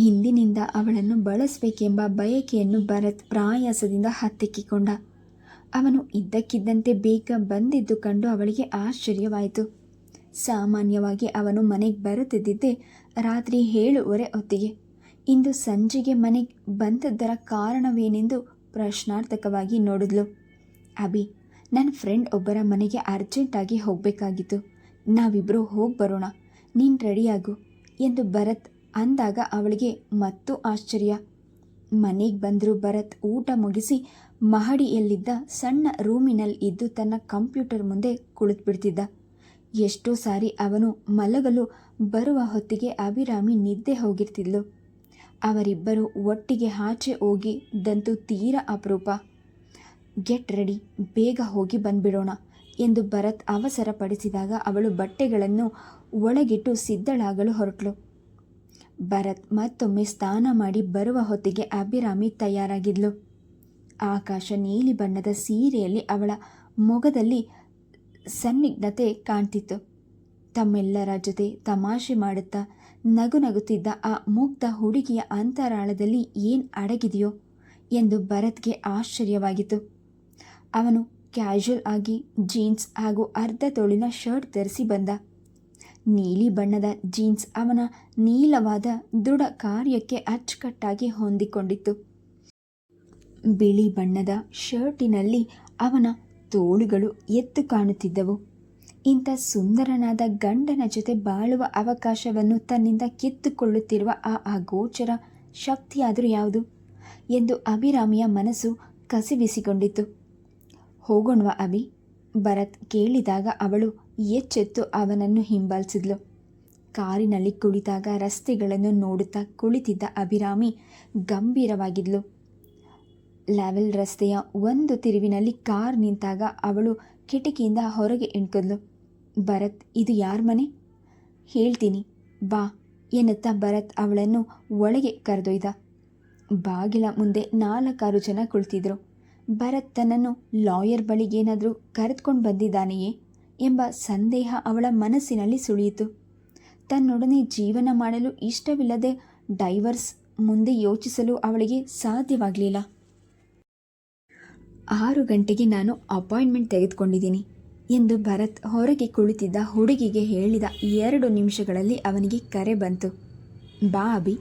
ಹಿಂದಿನಿಂದ ಅವಳನ್ನು ಬಳಸಬೇಕೆಂಬ ಬಯಕೆಯನ್ನು ಭರತ್ ಪ್ರಾಯಾಸದಿಂದ ಹತ್ತಿಕ್ಕಿಕೊಂಡ. ಅವನು ಇದ್ದಕ್ಕಿದ್ದಂತೆ ಬೇಗ ಬಂದಿದ್ದು ಕಂಡು ಅವಳಿಗೆ ಆಶ್ಚರ್ಯವಾಯಿತು. ಸಾಮಾನ್ಯವಾಗಿ ಅವನು ಮನೆಗೆ ಬರುತ್ತಿದ್ದಿದ್ದೇ ರಾತ್ರಿ ಏಳುವರೆ ಹೊತ್ತಿಗೆ. ಇಂದು ಸಂಜೆಗೆ ಮನೆಗೆ ಬಂದದ್ದರ ಕಾರಣವೇನೆಂದು ಪ್ರಶ್ನಾರ್ಥಕವಾಗಿ ನೋಡಿದ್ಲು. ಅಭಿ ನನ್ನ ಫ್ರೆಂಡ್ ಒಬ್ಬರ ಮನೆಗೆ ಅರ್ಜೆಂಟಾಗಿ ಹೋಗಬೇಕಾಗಿತ್ತು. ನಾವಿಬ್ಬರು ಹೋಗಿ ಬರೋಣ, ನೀನು ರೆಡಿಯಾಗು ಎಂದು ಭರತ್ ಅಂದಾಗ ಅವಳಿಗೆ ಮತ್ತೂ ಆಶ್ಚರ್ಯ. ಮನೆಗೆ ಬಂದರೂ ಭರತ್ ಊಟ ಮುಗಿಸಿ ಮಹಡಿಯಲ್ಲಿದ್ದ ಸಣ್ಣ ರೂಮಿನಲ್ಲಿ ಇದ್ದು ತನ್ನ ಕಂಪ್ಯೂಟರ್ ಮುಂದೆ ಕುಳಿತುಬಿಡ್ತಿದ್ದ. ಎಷ್ಟೋ ಸಾರಿ ಅವನು ಮಲಗಲು ಬರುವ ಹೊತ್ತಿಗೆ ಅಭಿರಾಮಿ ನಿದ್ದೆ ಹೋಗಿರ್ತಿದ್ಲು. ಅವರಿಬ್ಬರು ಒಟ್ಟಿಗೆ ಆಚೆ ಹೋಗಿ ದಂತು ತೀರ ಅಪರೂಪ. ಗೆಟ್ ರೆಡಿ, ಬೇಗ ಹೋಗಿ ಬಂದ್ಬಿಡೋಣ ಎಂದು ಭರತ್ ಅವಸರಪಡಿಸಿದಾಗ ಅವಳು ಬಟ್ಟೆಗಳನ್ನು ಒಳಗಿಟ್ಟು ಸಿದ್ಧಳಾಗಲು ಹೊರಟಳು ಭರತ್ ಮತ್ತೊಮ್ಮೆ ಸ್ನಾನ ಮಾಡಿ ಬರುವ ಹೊತ್ತಿಗೆ ಅಭಿರಾಮಿ ತಯಾರಾಗಿದ್ಲು. ಆಕಾಶ ನೀಲಿ ಬಣ್ಣದ ಸೀರೆಯಲ್ಲಿ ಅವಳ ಮೊಗದಲ್ಲಿ ಸನ್ನಿಗ್ಧತೆ ಕಾಣ್ತಿತ್ತು. ತಮ್ಮೆಲ್ಲರ ಜೊತೆ ತಮಾಷೆ ಮಾಡುತ್ತಾ ನಗು ನಗುತ್ತಿದ್ದ ಆ ಮುಗ್ಧ ಹುಡುಗಿಯ ಅಂತರಾಳದಲ್ಲಿ ಏನು ಅಡಗಿದೆಯೋ ಎಂದು ಭರತ್ಗೆ ಆಶ್ಚರ್ಯವಾಗಿತ್ತು. ಅವನು ಕ್ಯಾಶುಯಲ್ ಆಗಿ ಜೀನ್ಸ್ ಹಾಗೂ ಅರ್ಧ ತೋಳಿನ ಶರ್ಟ್ ಧರಿಸಿ ಬಂದ. ನೀಲಿ ಬಣ್ಣದ ಜೀನ್ಸ್ ಅವನ ನೀಲವಾದ ದೃಢ ಕಾರ್ಯಕ್ಕೆ ಅಚ್ಚುಕಟ್ಟಾಗಿ ಹೊಂದಿಕೊಂಡಿತ್ತು. ಬಿಳಿ ಬಣ್ಣದ ಶರ್ಟಿನಲ್ಲಿ ಅವನ ತೋಳುಗಳು ಎತ್ತು ಕಾಣುತ್ತಿದ್ದವು. ಇಂಥ ಸುಂದರನಾದ ಗಂಡನ ಜೊತೆ ಬಾಳುವ ಅವಕಾಶವನ್ನು ತನ್ನಿಂದ ಕಿತ್ತುಕೊಳ್ಳುತ್ತಿರುವ ಆ ಅಗೋಚರ ಶಕ್ತಿಯಾದರೂ ಯಾವುದು ಎಂದು ಅಭಿರಾಮಿಯ ಮನಸ್ಸು ಕಸಿವಿಸಿಕೊಂಡಿತು ಹೋಗೋಣವಾ ಅಭಿ? ಭರತ್ ಕೇಳಿದಾಗ ಅವಳು ಎಚ್ಚೆತ್ತು ಅವನನ್ನು ಹಿಂಬಾಲಿಸಿದ್ಲು. ಕಾರಿನಲ್ಲಿ ಕುಳಿತಾಗ ರಸ್ತೆಗಳನ್ನು ನೋಡುತ್ತಾ ಕುಳಿತಿದ್ದ ಅಭಿರಾಮಿ ಗಂಭೀರವಾಗಿದ್ಲು. ಲ್ಯಾವೆಲ್ ರಸ್ತೆಯ ಒಂದು ತಿರುವಿನಲ್ಲಿ ಕಾರ್ ನಿಂತಾಗ ಅವಳು ಕಿಟಕಿಯಿಂದ ಹೊರಗೆ ಇಣ್ಕದ್ಲು ಭರತ್, ಇದು ಯಾರ ಮನೆ? ಹೇಳ್ತೀನಿ. ಬಾ, ಎನ್ನುತ್ತಾ ಭರತ್ ಅವಳನ್ನು ಒಳಗೆ ಕರೆದೊಯ್ದ. ಬಾಗಿಲ ಮುಂದೆ ನಾಲ್ಕಾರು ಜನ ಕುಳಿತಿದ್ರು. ಭರತ್ ತನ್ನನ್ನು ಲಾಯರ್ ಬಳಿಗೇನಾದರೂ ಕರೆದುಕೊಂಡು ಬಂದಿದ್ದಾನೆಯೇ? ಎಂಬ ಸಂದೇಹ ಅವಳ ಮನಸ್ಸಿನಲ್ಲಿ ಸುಳಿಯಿತು. ತನ್ನೊಡನೆ ಜೀವನ ಮಾಡಲು ಇಷ್ಟವಿಲ್ಲದೆ ಡೈವರ್ಸ್ ಮುಂದೆ ಯೋಚಿಸಲು ಅವಳಿಗೆ ಸಾಧ್ಯವಾಗಲಿಲ್ಲ. ಆರು ಗಂಟೆಗೆ ನಾನು ಅಪಾಯಿಂಟ್ಮೆಂಟ್ ತೆಗೆದುಕೊಂಡಿದ್ದೀನಿ ಎಂದು ಭರತ್ ಹೊರಗೆ ಕುಳಿತಿದ್ದ ಹುಡುಗಿಗೆ ಹೇಳಿದ ಎರಡು ನಿಮಿಷಗಳಲ್ಲಿ ಅವನಿಗೆ ಕರೆ ಬಂತು. ಬಾ ಅಭಿ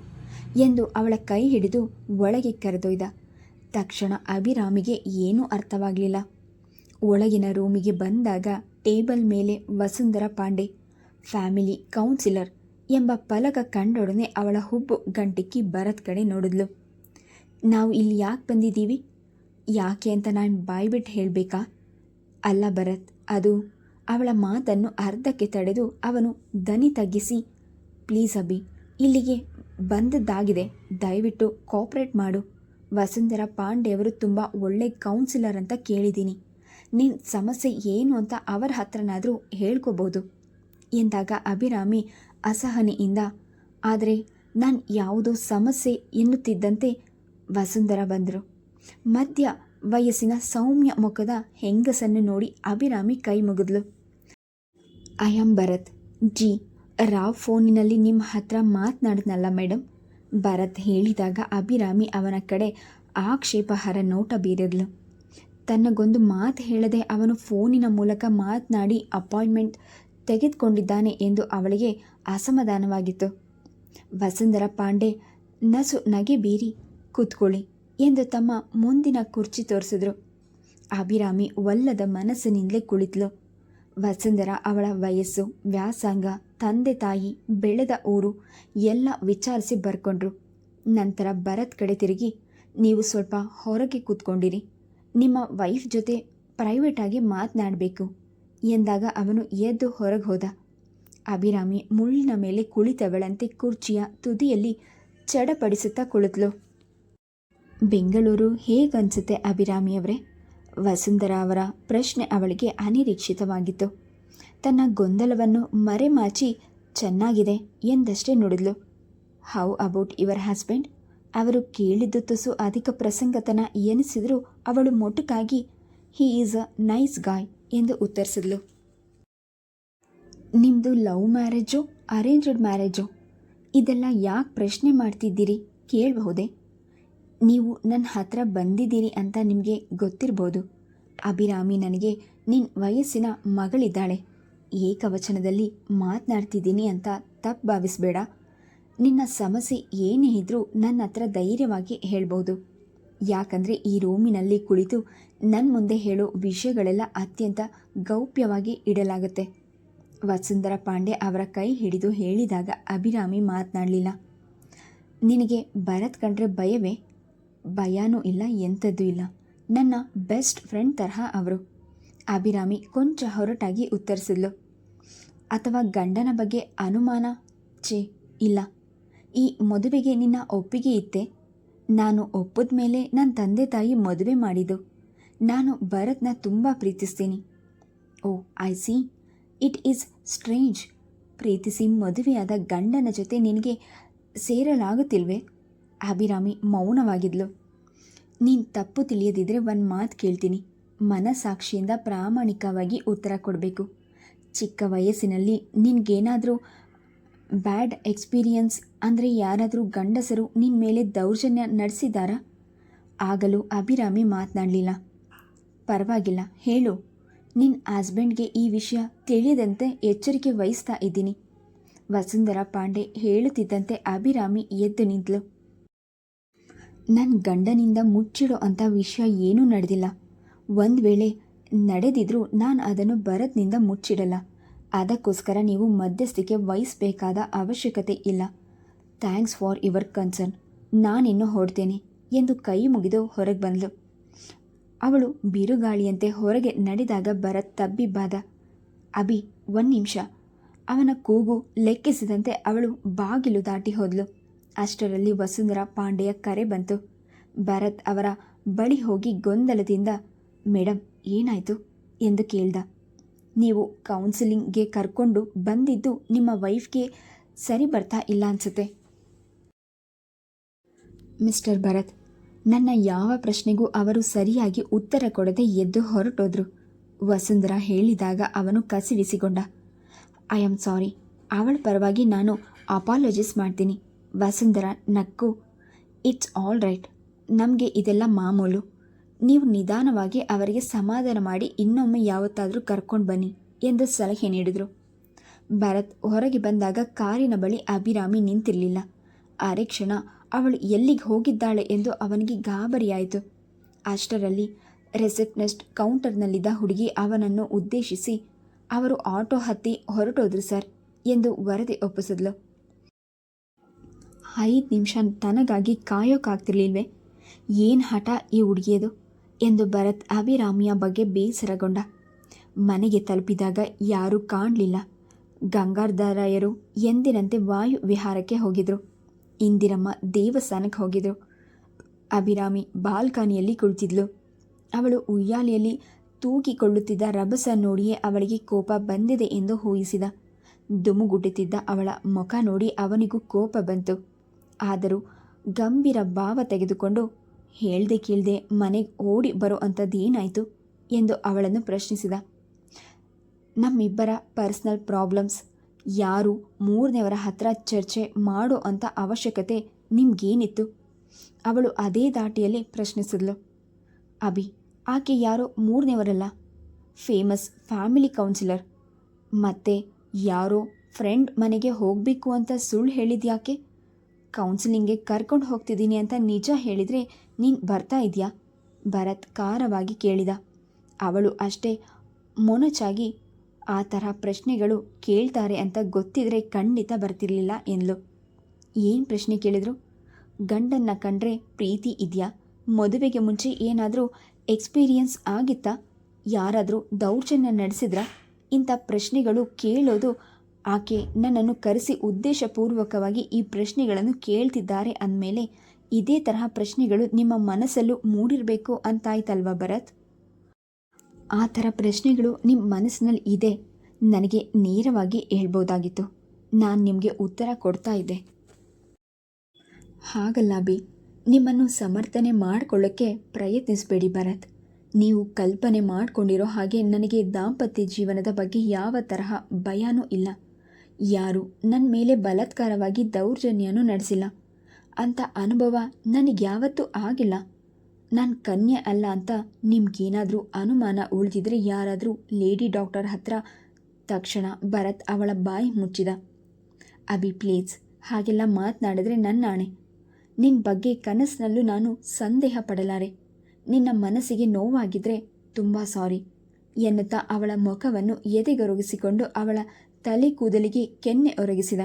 ಎಂದು ಅವಳ ಕೈ ಹಿಡಿದು ಒಳಗೆ ಕರೆದೊಯ್ದ. ತಕ್ಷಣ ಅಭಿರಾಮಿಗೆ ಏನೂ ಅರ್ಥವಾಗಲಿಲ್ಲ. ಒಳಗಿನ ರೂಮಿಗೆ ಬಂದಾಗ ಟೇಬಲ್ ಮೇಲೆ ವಸುಂಧರ ಪಾಂಡೆ, ಫ್ಯಾಮಿಲಿ ಕೌನ್ಸಿಲರ್ ಎಂಬ ಫಲಕ ಕಂಡೊಡನೆ ಅವಳ ಹುಬ್ಬು ಗಂಟಿಕ್ಕಿ ಭರತ್ ಕಡೆ ನೋಡಿದ್ಲು. ನಾವು ಇಲ್ಲಿ ಯಾಕೆ ಬಂದಿದ್ದೀವಿ? ಯಾಕೆ ಅಂತ ನಾನು ಬಾಯ್ಬಿಟ್ಟು ಹೇಳಬೇಕಾ? ಅಲ್ಲ ಭರತ್, ಅದು ಅವಳ ಮಾತನ್ನು ಅರ್ಧಕ್ಕೆ ತಡೆದು ಅವನು ದನಿ ತಗ್ಗಿಸಿ, ಪ್ಲೀಸ್ ಅಭಿ, ಇಲ್ಲಿಗೆ ಬಂದದ್ದಾಗಿದೆ, ದಯವಿಟ್ಟು ಕೋಪ್ರೇಟ್ ಮಾಡು. ವಸುಂಧರ ಪಾಂಡೆಯವರು ತುಂಬ ಒಳ್ಳೆ ಕೌನ್ಸಿಲರ್ ಅಂತ ಕೇಳಿದ್ದೀನಿ. ನಿನ್ನ ಸಮಸ್ಯೆ ಏನು ಅಂತ ಅವರ ಹತ್ರನಾದರೂ ಹೇಳ್ಕೋಬೋದು ಎಂದಾಗ ಅಭಿರಾಮಿ ಅಸಹನೆಯಿಂದ, ಆದರೆ ನಾನು ಯಾವುದೋ ಸಮಸ್ಯೆ ಎನ್ನುತ್ತಿದ್ದಂತೆ, ವಸುಂಧರ ಬಂದರು. ಮಧ್ಯ ವಯಸ್ಸಿನ ಸೌಮ್ಯ ಮುಖದ ಹೆಂಗಸನ್ನು ನೋಡಿ ಅಭಿರಾಮಿ ಕೈ ಮುಗಿದ್ಲು. I am Bharat, G, Rao ಫೋನಿನಲ್ಲಿ ನಿಮ್ಮ ಹತ್ರ ಮಾತನಾಡಿದ್ನಲ್ಲ ಮೇಡಮ್ ಭರತ್ ಹೇಳಿದಾಗ ಅಭಿರಾಮಿ ಅವನ ಕಡೆ ಆಕ್ಷೇಪಹರ ನೋಟ ಬೀರಿದ್ಲು. ತನ್ನಗೊಂದು ಮಾತು ಹೇಳದೆ ಅವನು ಫೋನಿನ ಮೂಲಕ ಮಾತನಾಡಿ ಅಪಾಯಿಂಟ್ಮೆಂಟ್ ತೆಗೆದುಕೊಂಡಿದ್ದಾನೆ ಎಂದು ಅವಳಿಗೆ ಅಸಮಾಧಾನವಾಗಿತ್ತು. ವಸುಂಧರ ಪಾಂಡೆ, ನಸು ನಗೆ ಬೀರಿ, ಕೂತ್ಕೊಳ್ಳಿ ಎಂದು ತಮ್ಮ ಮುಂದಿನ ಕುರ್ಚಿ ತೋರಿಸಿದ್ರು. ಅಭಿರಾಮಿ ಒಲ್ಲದ ಮನಸ್ಸಿನಿಂದಲೇ ಕುಳಿತಳು. ವಸುಂಧರ ಅವಳ ವಯಸ್ಸು, ವ್ಯಾಸಂಗ, ತಂದೆ ತಾಯಿ, ಬೆಳೆದ ಊರು ಎಲ್ಲ ವಿಚಾರಿಸಿ ಬರ್ಕೊಂಡ್ರು. ನಂತರ ಭರತ್ ಕಡೆ ತಿರುಗಿ, ನೀವು ಸ್ವಲ್ಪ ಹೊರಗೆ ಕೂತ್ಕೊಂಡಿರಿ. ನಿಮ್ಮ ವೈಫ್ ಜೊತೆ ಪ್ರೈವೇಟಾಗಿ ಮಾತನಾಡಬೇಕು ಎಂದಾಗ ಅವನು ಎದ್ದು ಹೊರಗೆ ಹೋದ. ಅಭಿರಾಮಿ ಮುಳ್ಳಿನ ಮೇಲೆ ಕುಳಿತವಳಂತೆ ಕುರ್ಚಿಯ ತುದಿಯಲ್ಲಿ ಚಡಪಡಿಸುತ್ತಾ ಕುಳಿತಳು. ಬೆಂಗಳೂರು ಹೇಗನ್ಸುತ್ತೆ ಅಭಿರಾಮಿಯವರೇ? ವಸುಂಧರಾ ಅವರ ಪ್ರಶ್ನೆ ಅವಳಿಗೆ ಅನಿರೀಕ್ಷಿತವಾಗಿತ್ತು. ತನ್ನ ಗೊಂದಲವನ್ನು ಮರೆಮಾಚಿ ಚೆನ್ನಾಗಿದೆ ಎಂದಷ್ಟೇ ನುಡಿದ್ಲು. ಹೌ ಅಬೌಟ್ ಯುವರ್ ಹಸ್ಬೆಂಡ್ ಅವರು ಕೇಳಿದ್ದು ತುಸು ಅಧಿಕ ಪ್ರಸಂಗತನ ಎನಿಸಿದರೂ ಅವಳು ಮೊಟಕಾಗಿ ಹಿ ಈಸ್ ಅ ನೈಸ್ ಗಾಯ್ ಎಂದು ಉತ್ತರಿಸಿದ್ಲು. ನಿಮ್ಮದು ಲವ್ ಮ್ಯಾರೇಜು, ಅರೇಂಜ್ಡ್ ಮ್ಯಾರೇಜು? ಇದೆಲ್ಲ ಯಾಕೆ ಪ್ರಶ್ನೆ ಮಾಡ್ತಿದ್ದೀರಿ? ಕೇಳಬಹುದೇ? ನೀವು ನನ್ನ ಹತ್ರ ಬಂದಿದ್ದೀರಿ ಅಂತ ನಿಮಗೆ ಗೊತ್ತಿರ್ಬೋದು. ಅಭಿರಾಮಿ ನನಗೆ ನಿನ್ನ ವಯಸ್ಸಿನ ಮಗಳಿದ್ದಾಳೆ. ಏಕವಚನದಲ್ಲಿ ಮಾತನಾಡ್ತಿದ್ದೀನಿ ಅಂತ ತಪ್ಪು ಭಾವಿಸ್ಬೇಡ. ನಿನ್ನ ಸಮಸ್ಯೆ ಏನೇ ಇದ್ರೂ ನನ್ನ ಹತ್ರ ಧೈರ್ಯವಾಗಿ ಹೇಳ್ಬೋದು. ಯಾಕಂದರೆ ಈ ರೂಮಿನಲ್ಲಿ ಕುಳಿತು ನನ್ನ ಮುಂದೆ ಹೇಳೋ ವಿಷಯಗಳೆಲ್ಲ ಅತ್ಯಂತ ಗೌಪ್ಯವಾಗಿ ಇಡಲಾಗುತ್ತೆ. ವಸುಂಧರ ಪಾಂಡೆ ಅವರ ಕೈ ಹಿಡಿದು ಹೇಳಿದಾಗ ಅಭಿರಾಮಿ ಮಾತನಾಡಲಿಲ್ಲ. ನಿನಗೆ ಭರತ್ ಕಂಡ್ರೆ ಭಯವೇ? ಭಯನೂ ಇಲ್ಲ, ಎಂಥದ್ದೂ ಇಲ್ಲ. ನನ್ನ ಬೆಸ್ಟ್ ಫ್ರೆಂಡ್ ತರಹ ಅವರು. ಅಭಿರಾಮಿ ಕೊಂಚ ಹೊರಟಾಗಿ ಉತ್ತರಿಸಿದ್ಲು. ಅಥವಾ ಗಂಡನ ಬಗ್ಗೆ ಅನುಮಾನ? ಛೇ, ಇಲ್ಲ. ಈ ಮದುವೆಗೆ ನಿನ್ನ ಒಪ್ಪಿಗೆ ಇತ್ತೆ. ನಾನು ಒಪ್ಪದ ಮೇಲೆ ನನ್ನ ತಂದೆ ತಾಯಿ ಮದುವೆ ಮಾಡಿದ್ದು. ನಾನು ಭರತ್ನ ತುಂಬ ಪ್ರೀತಿಸ್ತೀನಿ. ಓ, I see. It is strange. ಪ್ರೀತಿಸಿ ಮದುವೆಯಾದ ಗಂಡನ ಜೊತೆ ನಿನಗೆ ಸೇರಲಾಗುತ್ತಿಲ್ವೇ? ಅಭಿರಾಮಿ ಮೌನವಾಗಿದ್ಲು. ನೀನು ತಪ್ಪು ತಿಳಿಯದಿದ್ದರೆ ಒಂದು ಮಾತು ಕೇಳ್ತೀನಿ. ಮನಸಾಕ್ಷಿಯಿಂದ ಪ್ರಾಮಾಣಿಕವಾಗಿ ಉತ್ತರ ಕೊಡಬೇಕು. ಚಿಕ್ಕ ವಯಸ್ಸಿನಲ್ಲಿ ನಿನಗೇನಾದರೂ ಬ್ಯಾಡ್ ಎಕ್ಸ್ಪೀರಿಯನ್ಸ್ ಅಂದರೆ ಯಾರಾದರೂ ಗಂಡಸರು ನಿನ್ನ ಮೇಲೆ ದೌರ್ಜನ್ಯ ನಡೆಸಿದ್ದಾರಾ ಆಗಲೂ ಅಭಿರಾಮಿ ಮಾತನಾಡಲಿಲ್ಲ. ಪರವಾಗಿಲ್ಲ, ಹೇಳು. ನಿನ್ನ ಹಸ್ಬೆಂಡ್ಗೆ ಈ ವಿಷಯ ತಿಳಿಯದಂತೆ ಎಚ್ಚರಿಕೆ ವಹಿಸ್ತಾ ಇದ್ದೀನಿ. ವಸುಂಧರಾ ಪಾಂಡೆ ಹೇಳುತ್ತಿದ್ದಂತೆ ಅಭಿರಾಮಿ ಎದ್ದು ನಿಂತಳು ನನ್ನ ಗಂಡನಿಂದ ಮುಚ್ಚಿಡೋ ಅಂಥ ವಿಷಯ ಏನೂ ನಡೆದಿಲ್ಲ. ಒಂದು ವೇಳೆ ನಡೆದಿದ್ರೂ ನಾನು ಅದನ್ನು ಭರತ್ನಿಂದ ಮುಚ್ಚಿಡಲ್ಲ. ಅದಕ್ಕೋಸ್ಕರ ನೀವು ಮಧ್ಯಸ್ಥಿಕೆ ವಹಿಸಬೇಕಾದ ಅವಶ್ಯಕತೆ ಇಲ್ಲ. Thanks for your concern. ನಾನಿನ್ನು ಹೊಡ್ತೇನೆ ಎಂದು ಕೈ ಮುಗಿದು ಹೊರಗೆ ಬಂದಳು ಅವಳು ಬಿರುಗಾಳಿಯಂತೆ ಹೊರಗೆ ನಡೆದಾಗ ಭರತ್ ತಬ್ಬಿಬ್ಬಾದ ಅಭಿ, ಒಂದು ನಿಮಿಷ. ಅವನ ಕೂಗು ಲೆಕ್ಕಿಸಿದಂತೆ ಅವಳು ಬಾಗಿಲು ದಾಟಿ ಹೋದಳು ಅಷ್ಟರಲ್ಲಿ ವಸುಂಧರಾ ಪಾಂಡೆಯ ಕರೆ ಬಂತು. ಭರತ್ ಅವರ ಬಳಿ ಹೋಗಿ ಗೊಂದಲದಿಂದ ಮೇಡಮ್ ಏನಾಯಿತು? ಎಂದು ಕೇಳ್ದ. ನೀವು ಕೌನ್ಸಿಲಿಂಗ್ಗೆ ಕರ್ಕೊಂಡು ಬಂದಿದ್ದು ನಿಮ್ಮ ವೈಫ್ಗೆ ಸರಿ ಬರ್ತಾ ಇಲ್ಲ ಅನ್ಸುತ್ತೆ. ಮಿಸ್ಟರ್ ಭರತ್, ನನ್ನ ಯಾವ ಪ್ರಶ್ನೆಗೂ ಅವರು ಸರಿಯಾಗಿ ಉತ್ತರ ಕೊಡದೆ ಎದ್ದು ಹೊರಟೋದ್ರು. ವಸುಂಧರಾ ಹೇಳಿದಾಗ ಅವನು ಕಸಿವಿಸಿಕೊಂಡ. ಐ ಆಮ್ ಸಾರಿ ಅವಳ ಪರವಾಗಿ ನಾನು ಅಪಾಲಜಿಸ್ ಮಾಡ್ತೀನಿ. ವಸುಂಧರಾ ನಕ್ಕು ಇಟ್ಸ್ ಆಲ್ ರೈಟ್ ನಮಗೆ ಇದೆಲ್ಲ ಮಾಮೂಲು. ನೀವು ನಿಧಾನವಾಗಿ ಅವರಿಗೆ ಸಮಾಧಾನ ಮಾಡಿ ಇನ್ನೊಮ್ಮೆ ಯಾವತ್ತಾದರೂ ಕರ್ಕೊಂಡು ಬನ್ನಿ ಎಂದು ಸಲಹೆ ನೀಡಿದರು. ಭರತ್ ಹೊರಗೆ ಬಂದಾಗ ಕಾರಿನ ಬಳಿ ಅಭಿರಾಮಿ ನಿಂತಿರಲಿಲ್ಲ. ಅರೆ ಕ್ಷಣ ಅವಳು ಎಲ್ಲಿಗೆ ಹೋಗಿದ್ದಾಳೆ ಎಂದು ಅವನಿಗೆ ಗಾಬರಿಯಾಯಿತು. ಅಷ್ಟರಲ್ಲಿ ರೆಸೆಪ್ಟ್ನೆಸ್ಟ್ ಕೌಂಟರ್ನಲ್ಲಿದ್ದ ಹುಡುಗಿ ಅವನನ್ನು ಉದ್ದೇಶಿಸಿ, ಅವರು ಆಟೋ ಹತ್ತಿ ಹೊರಟೋದ್ರು ಸರ್ ಎಂದು ವರದಿ ಒಪ್ಪಿಸಿದ್ಲು. ಐದು ನಿಮಿಷ ತನಗಾಗಿ ಕಾಯೋಕ್ಕಾಗ್ತಿರ್ಲಿಲ್ವೇ ಏನು ಹಠ ಈ ಹುಡುಗಿಯದು? ಎಂದು ಭರತ್ ಅಭಿರಾಮಿಯ ಬಗ್ಗೆ ಬೇಸರಗೊಂಡ. ಮನೆಗೆ ತಲುಪಿದಾಗ ಯಾರೂ ಕಾಣಲಿಲ್ಲ. ಗಂಗಾರ್ಧರಾಯರು ಎಂದಿನಂತೆ ವಾಯು ವಿಹಾರಕ್ಕೆ ಹೋಗಿದ್ರು. ಇಂದಿರಮ್ಮ ದೇವಸ್ಥಾನಕ್ಕೆ ಹೋಗಿದ್ರು. ಅಭಿರಾಮಿ ಬಾಲ್ಕನಿಯಲ್ಲಿ ಕುಳಿತಿದ್ಲು. ಅವಳು ಉಯ್ಯಾಲೆಯಲ್ಲಿ ತೂಗಿಕೊಳ್ಳುತ್ತಿದ್ದ ರಭಸ ನೋಡಿಯೇ ಅವಳಿಗೆ ಕೋಪ ಬಂದಿದೆ ಎಂದು ಊಹಿಸಿದ. ದುಮುಗುಟ್ಟುತ್ತಿದ್ದ ಅವಳ ಮುಖ ನೋಡಿ ಅವನಿಗೂ ಕೋಪ ಬಂತು. ಆದರೂ ಗಂಭೀರ ಭಾವ ತೆಗೆದುಕೊಂಡು ಹೇಳ್ದೆ ಕೇಳ್ದೆ ಮನೆಗೆ ಓಡಿ ಬರೋ ಅಂಥದ್ದೇನಾಯಿತು ಎಂದು ಅವಳನ್ನು ಪ್ರಶ್ನಿಸಿದ. ನಮ್ಮಿಬ್ಬರ ಪರ್ಸ್ನಲ್ ಪ್ರಾಬ್ಲಮ್ಸ್, ಯಾರು ಮೂರನೇವರ ಹತ್ರ ಚರ್ಚೆ ಮಾಡೋ ಅಂಥ ಅವಶ್ಯಕತೆ ನಿಮ್ಗೇನಿತ್ತು? ಅವಳು ಅದೇ ದಾಟಿಯಲ್ಲಿ ಪ್ರಶ್ನಿಸಿದ್ಲು. ಅಭಿ, ಆಕೆ ಯಾರೋ ಮೂರನೇವರಲ್ಲ ಫೇಮಸ್ ಫ್ಯಾಮಿಲಿ ಕೌನ್ಸಿಲರ್, ಮತ್ತೆ ಯಾರೋ ಫ್ರೆಂಡ್ ಮನೆಗೆ ಹೋಗಬೇಕು ಅಂತ ಸುಳ್ಳು ಹೇಳಿದ್ಯಾಕೆ? ಕೌನ್ಸಿಲಿಂಗ್ಗೆ ಕರ್ಕೊಂಡು ಹೋಗ್ತಿದ್ದೀನಿ ಅಂತ ನಿಜ ಹೇಳಿದರೆ ನೀನು ಬರ್ತಾ ಇದೆಯಾ? ಭರತ್ ಖಾರವಾಗಿ ಕೇಳಿದ. ಅವಳು ಅಷ್ಟೇ ಮೊನಚಾಗಿ, ಆ ಥರ ಪ್ರಶ್ನೆಗಳು ಕೇಳ್ತಾರೆ ಅಂತ ಗೊತ್ತಿದ್ರೆ ಖಂಡಿತ ಬರ್ತಿರ್ಲಿಲ್ಲ ಎಂದ್ಲು. ಏನು ಪ್ರಶ್ನೆ ಕೇಳಿದ್ರು? ಗಂಡನ್ನ ಕಂಡ್ರೆ ಪ್ರೀತಿ ಇದೆಯಾ? ಮದುವೆಗೆ ಮುಂಚೆ ಏನಾದರೂ ಎಕ್ಸ್ಪೀರಿಯನ್ಸ್ ಆಗಿತ್ತಾ? ಯಾರಾದರೂ ದೌರ್ಜನ್ಯ ನಡೆಸಿದ್ರಾ? ಇಂಥ ಪ್ರಶ್ನೆಗಳು ಕೇಳೋದು ಆಕೆ ನನ್ನನ್ನು ಕರೆಸಿ ಉದ್ದೇಶಪೂರ್ವಕವಾಗಿ ಈ ಪ್ರಶ್ನೆಗಳನ್ನು ಕೇಳ್ತಿದ್ದಾರೆ ಅಂದಮೇಲೆ, ಇದೇ ತರಹ ಪ್ರಶ್ನೆಗಳು ನಿಮ್ಮ ಮನಸ್ಸಲ್ಲೂ ಮೂಡಿರಬೇಕು ಅಂತಾಯ್ತಲ್ವಾ ಭರತ್? ಆ ಥರ ಪ್ರಶ್ನೆಗಳು ನಿಮ್ಮ ಮನಸ್ಸಿನಲ್ಲಿ ಇದೆ. ನನಗೆ ನೇರವಾಗಿ ಹೇಳ್ಬೋದಾಗಿತ್ತು. ನಾನು ನಿಮಗೆ ಉತ್ತರ ಕೊಡ್ತಾ ಇದ್ದೆ. ಹಾಗಲ್ಲ ಬಿ ನಿಮ್ಮನ್ನು ಸಮರ್ಥನೆ ಮಾಡಿಕೊಳ್ಳೋಕ್ಕೆ ಪ್ರಯತ್ನಿಸಬೇಡಿ ಭರತ್. ನೀವು ಕಲ್ಪನೆ ಮಾಡಿಕೊಂಡಿರೋ ಹಾಗೆ ನನಗೆ ದಾಂಪತ್ಯ ಜೀವನದ ಬಗ್ಗೆ ಯಾವ ತರಹ ಭಯನೂ ಇಲ್ಲ. ಯಾರು ನನ್ನ ಮೇಲೆ ಬಲತ್ಕಾರವಾಗಿ ದೌರ್ಜನ್ಯನೂ ನಡೆಸಿಲ್ಲ. ಅಂತ ಅನುಭವ ನನಗೆ ಯಾವತ್ತೂ ಆಗಿಲ್ಲ. ನಾನು ಕನ್ಯೆ ಅಲ್ಲ ಅಂತ ನಿಮ್ಗೇನಾದರೂ ಅನುಮಾನ ಉಳಿದಿದ್ರೆ ಯಾರಾದರೂ ಲೇಡಿ ಡಾಕ್ಟರ್ ಹತ್ರ ತಕ್ಷಣ ಭರತ್ ಅವಳ ಬಾಯಿ ಮುಚ್ಚಿದ. ಅಭಿ ಪ್ಲೀಸ್ ಹಾಗೆಲ್ಲ ಮಾತನಾಡಿದ್ರೆ ನನ್ನ ಆಣೆ. ನಿನ್ನ ಬಗ್ಗೆ ಕನಸಿನಲ್ಲೂ ನಾನು ಸಂದೇಹ ಪಡಲಾರೆ. ನಿನ್ನ ಮನಸ್ಸಿಗೆ ನೋವಾಗಿದ್ರೆ ತುಂಬ ಸಾರಿ ಎನ್ನುತ್ತಾ ಅವಳ ಮುಖವನ್ನು ಎದೆಗೊರಗಿಸಿಕೊಂಡು ಅವಳ ತಲೆ ಕೂದಲಿಗೆ ಕೆನ್ನೆ ಒರಗಿಸಿದ.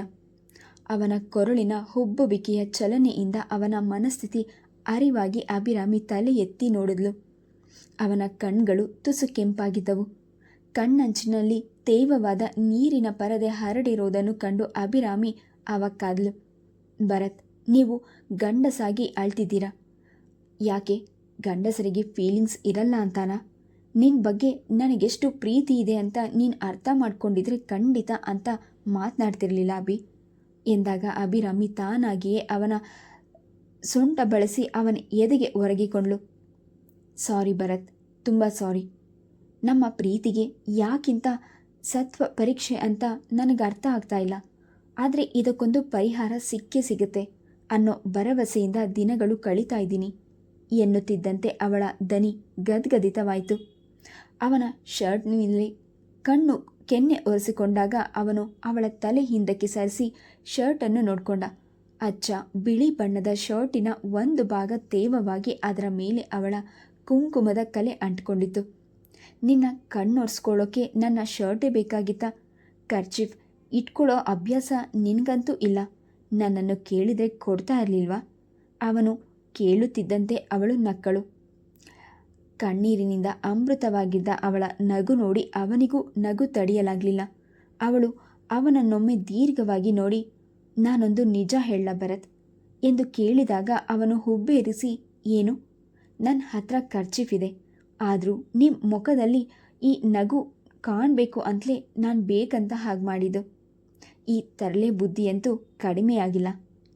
ಅವನ ಕೊರಳಿನ ಹುಬ್ಬುವಿಕೆಯ ಚಲನೆಯಿಂದ ಅವನ ಮನಸ್ಥಿತಿ ಅರಿವಾಗಿ ಅಭಿರಾಮಿ ತಲೆ ಎತ್ತಿ ನೋಡಿದ್ಲು. ಅವನ ಕಣ್ಗಳು ತುಸು ಕೆಂಪಾಗಿದ್ದವು. ಕಣ್ಣಂಚಿನಲ್ಲಿ ತೇವವಾದ ನೀರಿನ ಪರದೆ ಹರಡಿರೋದನ್ನು ಕಂಡು ಅಭಿರಾಮಿ ಅವಕ್ಕಾದ್ಲು. ಭರತ್, ನೀವು ಗಂಡಸಾಗಿ ಅಳ್ತಿದ್ದೀರಾ? ಯಾಕೆ, ಗಂಡಸರಿಗೆ ಫೀಲಿಂಗ್ಸ್ ಇರಲ್ಲ ಅಂತಾನಾ? ನಿನ್ನ ಬಗ್ಗೆ ನನಗೆಷ್ಟು ಪ್ರೀತಿ ಇದೆ ಅಂತ ನೀನು ಅರ್ಥ ಮಾಡ್ಕೊಂಡಿದ್ರೆ ಖಂಡಿತ ಅಂತ ಮಾತನಾಡ್ತಿರ್ಲಿಲ್ಲ ಅಭಿ. ಎಂದಾಗ ಅಭಿರಾಮಿ ತಾನಾಗಿಯೇ ಅವನ ಸೊಂಟ ಬಳಸಿ ಅವನ ಎದೆಗೆ ಒರಗಿಕೊಂಡ್ಳು. ಸಾರಿ ಭರತ್, ತುಂಬ ಸಾರಿ. ನಮ್ಮ ಪ್ರೀತಿಗೆ ಯಾಕಿಂತ ಸತ್ವ ಪರೀಕ್ಷೆ ಅಂತ ನನಗೆ ಅರ್ಥ ಆಗ್ತಾ ಇಲ್ಲ. ಆದರೆ ಇದಕ್ಕೊಂದು ಪರಿಹಾರ ಸಿಕ್ಕೇ ಸಿಗುತ್ತೆ ಅನ್ನೋ ಭರವಸೆಯಿಂದ ದಿನಗಳು ಕಳೀತಾ ಇದ್ದೀನಿ. ಎನ್ನುತ್ತಿದ್ದಂತೆ ಅವಳ ದನಿ ಗದ್ಗದಿತವಾಯಿತು. ಅವನ ಶರ್ಟ್ನಲ್ಲಿ ಕಣ್ಣು ಕೆನ್ನೆ ಒರೆಸಿಕೊಂಡಾಗ ಅವನು ಅವಳ ತಲೆ ಹಿಂದಕ್ಕೆ ಸರಿಸಿ ಶರ್ಟನ್ನು ನೋಡಿಕೊಂಡ. ಅಚ್ಚ, ಬಿಳಿ ಬಣ್ಣದ ಶರ್ಟಿನ ಒಂದು ಭಾಗ ತೇವವಾಗಿ ಅದರ ಮೇಲೆ ಅವಳ ಕುಂಕುಮದ ಕಲೆ ಅಂಟ್ಕೊಂಡಿತ್ತು. ನಿನ್ನ ಕಣ್ಣೊರೆಸ್ಕೊಳ್ಳೋಕೆ ನನ್ನ ಶರ್ಟೇ ಬೇಕಾಗಿತ್ತ? ಕರ್ಚಿಫ್, ಇಟ್ಕೊಳ್ಳೋ ಅಭ್ಯಾಸ ನಿನಗಂತೂ ಇಲ್ಲ. ನನ್ನನ್ನು ಕೇಳಿದರೆ ಕೊಡ್ತಾ ಇರಲಿಲ್ವಾ? ಅವನು ಕೇಳುತ್ತಿದ್ದಂತೆ ಅವಳು ನಕ್ಕಳು. ಕಣ್ಣೀರಿನಿಂದ ಅಮೃತವಾಗಿದ್ದ ಅವಳ ನಗು ನೋಡಿ ಅವನಿಗೂ ನಗು ತಡೆಯಲಾಗಲಿಲ್ಲ. ಅವಳು ಅವನನ್ನೊಮ್ಮೆ ದೀರ್ಘವಾಗಿ ನೋಡಿ, ನಾನೊಂದು ನಿಜ ಹೇಳ ಭರತ್ ಎಂದು ಕೇಳಿದಾಗ ಅವನು ಹುಬ್ಬೇರಿಸಿ, ಏನು? ನನ್ನ ಹತ್ರ ಖರ್ಚಿಫಿದೆ ಆದರೂ ನಿಮ್ಮ ಮುಖದಲ್ಲಿ ಈ ನಗು ಕಾಣಬೇಕು ಅಂತಲೇ ನಾನು ಬೇಕಂತ ಹಾಗೆ ಮಾಡಿದ್ದು. ಈ ತರಲೆ ಬುದ್ಧಿಯಂತೂ ಕಡಿಮೆಯಾಗಿಲ್ಲ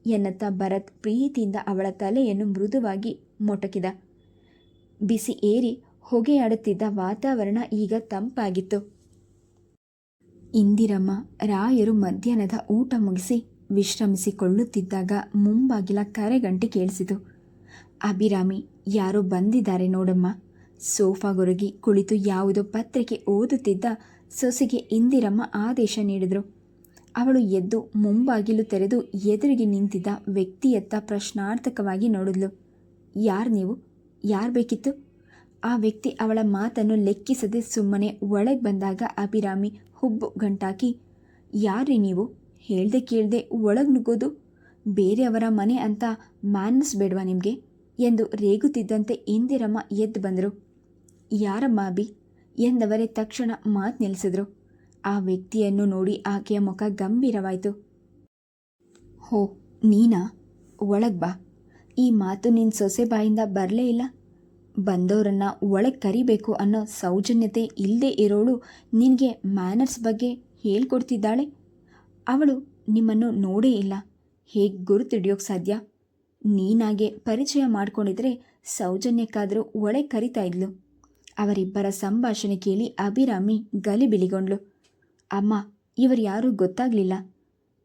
ಎನ್ನತ್ತ ಭರತ್ ಪ್ರೀತಿಯಿಂದ ಅವಳ ತಲೆಯನ್ನು ಮೃದುವಾಗಿ ಮೊಟಕಿದ. ಬಿಸಿ ಏರಿ ಹೊಗೆಯಾಡುತ್ತಿದ್ದ ವಾತಾವರಣ ಈಗ ತಂಪಾಗಿತ್ತು. ಇಂದಿರಮ್ಮ ರಾಯರು ಮಧ್ಯಾಹ್ನದ ಊಟ ಮುಗಿಸಿ ವಿಶ್ರಮಿಸಿಕೊಳ್ಳುತ್ತಿದ್ದಾಗ ಮುಂಬಾಗಿಲ ಕರೆಗಂಟೆ ಕೇಳಿಸಿತು. ಅಭಿರಾಮಿ, ಯಾರೋ ಬಂದಿದ್ದಾರೆ ನೋಡಮ್ಮ. ಸೋಫಾಗೊರಗಿ ಕುಳಿತು ಯಾವುದೋ ಪತ್ರಿಕೆ ಓದುತ್ತಿದ್ದ ಸೊಸೆಗೆ ಇಂದಿರಮ್ಮ ಆದೇಶ ನೀಡಿದರು. ಅವಳು ಎದ್ದು ಮುಂಬಾಗಿಲು ತೆರೆದು ಎದುರಿಗೆ ನಿಂತಿದ್ದ ವ್ಯಕ್ತಿಯತ್ತ ಪ್ರಶ್ನಾರ್ಥಕವಾಗಿ ನೋಡಿದ್ಲು. ಯಾರು ನೀವು? ಯಾರು ಬೇಕಿತ್ತು? ಆ ವ್ಯಕ್ತಿ ಅವಳ ಮಾತನ್ನು ಲೆಕ್ಕಿಸದೆ ಸುಮ್ಮನೆ ಒಳಗೆ ಬಂದಾಗ ಅಭಿರಾಮಿ ಹುಬ್ಬು ಗಂಟಾಕಿ ಯಾರಿ ನೀವು? ಹೇಳ್ದೆ ಕೇಳ್ದೆ ಒಳಗೆ ನುಗ್ಗೋದು? ಬೇರೆಯವರ ಮನೆ ಅಂತ ಮ್ಯಾನಸ್ ಬೇಡವಾ ನಿಮಗೆ? ಎಂದು ರೇಗುತ್ತಿದ್ದಂತೆ ಇಂದಿರಮ್ಮ ಎದ್ದು ಬಂದರು. ಯಾರಮ್ಮ ಅಭಿ? ಎಂದವರೇ ತಕ್ಷಣ ಮಾತು ನಿಲ್ಲಿಸಿದ್ರು ಆ ವ್ಯಕ್ತಿಯನ್ನು ನೋಡಿ ಆಕೆಯ ಮುಖ ಗಂಭೀರವಾಯಿತು. ಹೋ, ನೀನಾ? ಒಳಗೆ ಬಾ. ಈ ಮಾತು ನಿನ್ನ ಸೊಸೆ ಬಾಯಿಂದ ಬರಲೇ ಇಲ್ಲ? ಬಂದವರನ್ನು ಒಳಗೆ ಕರಿಬೇಕು ಅನ್ನೋ ಸೌಜನ್ಯತೆ ಇಲ್ಲದೆ ಇರೋಳು ನಿನಗೆ ಮ್ಯಾನರ್ಸ್ ಬಗ್ಗೆ ಹೇಳ್ಕೊಡ್ತಿದ್ದಾಳೆ? ಅವಳು ನಿಮ್ಮನ್ನು ನೋಡೇ ಇಲ್ಲ. ಹೇಗೆ ಗುರುತಿಡಿಯೋಕೆ ಸಾಧ್ಯ? ನೀನಾಗೆ ಪರಿಚಯ ಮಾಡ್ಕೊಂಡಿದ್ರೆ ಸೌಜನ್ಯಕ್ಕಾದರೂ ಒಳೆ ಕರಿತಾ ಇದ್ಲು. ಅವರಿಬ್ಬರ ಸಂಭಾಷಣೆ ಕೇಳಿ ಅಭಿರಾಮಿ ಗಲಿಬಿಲಿಗೊಂಡ್ಳು ಅಮ್ಮ, ಇವರು ಯಾರೂ ಗೊತ್ತಾಗಲಿಲ್ಲ.